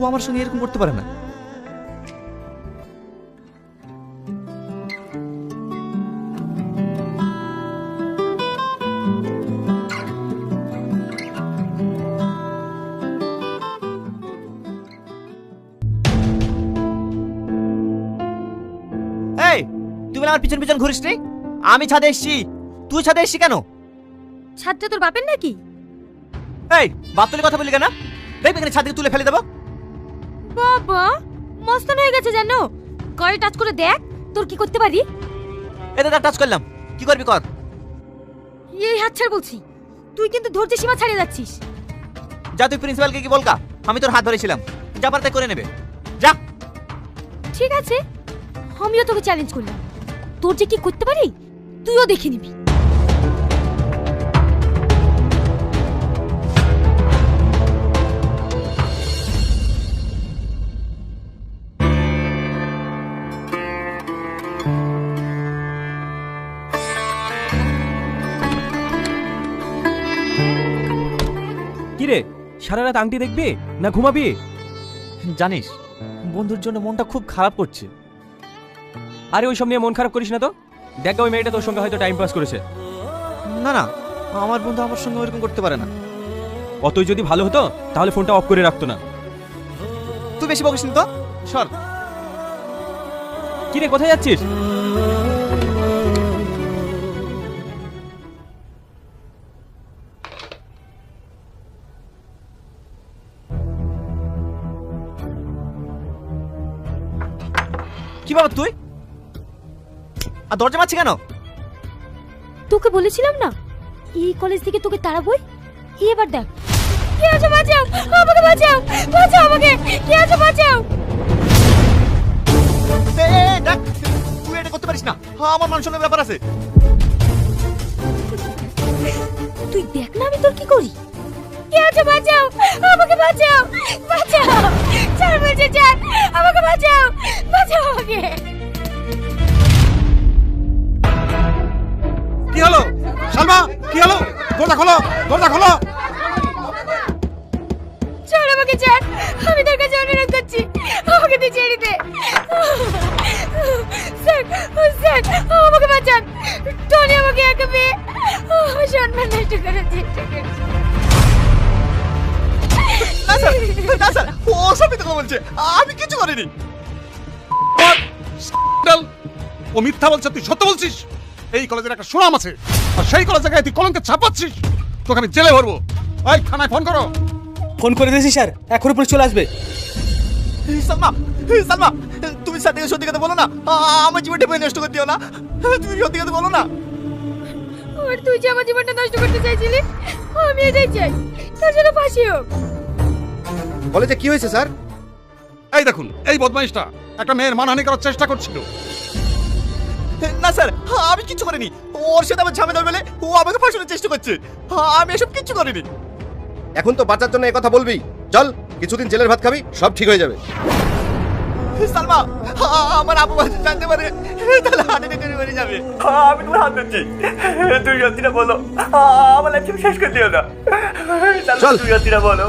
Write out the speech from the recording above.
ও আমার সঙ্গে এরকম করতে পারে না। এই তুই বলে আমার পিছন পিছন ঘুরিস নি? আমি ছাদে এসছি। তুই ছাদে এসছি কেন? ছাদটা তোর বাপের নাকি? এই বাতুলি কথা বলি কেন? দেখবি এখানে ছাদ থেকে তুলে ফেলে দেবো? বাবা মস্তান হয়ে গেছে জানো। করে টাচ করে দেখ তোর কি করতে পারি? এতে তার টাচ করলাম। কি করবি কর। এই হাত ছাড় বলছি। তুই কিন্তু ধৈর্য সীমা ছাড়িয়ে যাচ্ছিস। যা তুই প্রিন্সিপালকে কি বলকা আমি তোর হাত ধরেছিলাম। যা পারতে করে নেবে। যা। ঠিক আছে আমিও তোকে চ্যালেঞ্জ করলাম। তোর যে কি করতে পারি তুইও দেখে নিবি। কিরে সারা রাত আংটি দেখবি না ঘুমাবি? জানিস বন্ধুর জন্য মনটা খুব খারাপ করছে। আরে ওই সব নিয়ে মন খারাপ করিস না তো। দেখ ওই মেয়েটা তোর সঙ্গে হয়তো টাইম পাস করেছে। না না আমার বন্ধু আমার সঙ্গে ওরকম করতে পারে না। অতই যদি ভালো হতো তাহলে ফোনটা অফ করে রাখতো না। তুই বেশি বকিস নি তো সর। কিরে কোথায় যাচ্ছিস? কি বাবা তুই? আর দরজা মারছি কেন? তোকে বলেছিলাম না? এই কলেজ থেকে তোকে তাড়াবই এবার দেখ। কে আছে বাঁচাও? আমাকে বাঁচাও! বাঁচাও আমাকে! কে আছে বাঁচাও? দেখ, তুই এটা করতে পারিস না। আমার মান সম্মানের ব্যাপার আছে। তুই দেখ না আমি তোর কি করি? কে আছে বাঁচাও? আমাকে বাঁচাও! বাঁচাও! চার বলছে চার আমাকে বাঁচাও! আমাকে। কি হলো? সালমা কি হলো? দরজা খোলো দরজা খোলো। ছাড় আমাকে ছাড় আমি তোর কাছে অনুরোধ করছি আমাকে তুই ছেড়ে দে। স্যার স্যার আমাকে বাঁচান। টনি আমাকে একা পেয়ে সম্মান নষ্ট করার চেষ্টা করছে। না স্যার না স্যার ও সবই তোকে বলছে। আমি কিছু করিনি। ও মিথ্যা বলছে তুই সত্য বলছিস? এই কলেজের একটা সুনাম আছে। আর সেই কলেজে গায়ে তুই কলঙ্কে ছাপাচ্ছিস। তোকে আমি জেলে ভরবো। ওই থানায় ফোন করো। ফোন করে দিয়েছি স্যার। এখন উপরে চলে আসবে। সালমা সালমা তুমি সাথে সত্যি কথা বলো না। আমার জীবনটা বই নষ্ট করে দিও না। তুমি সত্যি কথা বলো না। আর তুই যে আমার জীবনটা নষ্ট করতে চাইছিলি আমি এটাই চাই। তোর জন্য ফাঁসি হোক। কলেজে কি হয়েছে স্যার? এই দেখুন এই বদমাইশটা। একটা মেয়ের মানহানি করার চেষ্টা করছিল। না স্যার আমি কিছু করিনি। ওর সাথে আমার ঝামেলা বলে ও আমাকে ফাঁসানোর চেষ্টা করছে। আমি এসব কিছু করিনি। এখন তো বাঁচার জন্য কথা বলবি। চল কিছুদিন জেলের ভাত খাবি সব ঠিক হয়ে যাবে। সালমা আমার আপু বাচ্চা জানতে পারে তাহলে হাতে করে মরে যাবে। আমি তোমার হাত ধরছি। তুই সত্যিটা বলো। আমার লাইফ শেষ করে দিও না। চল। তুই সত্যিটা বলো।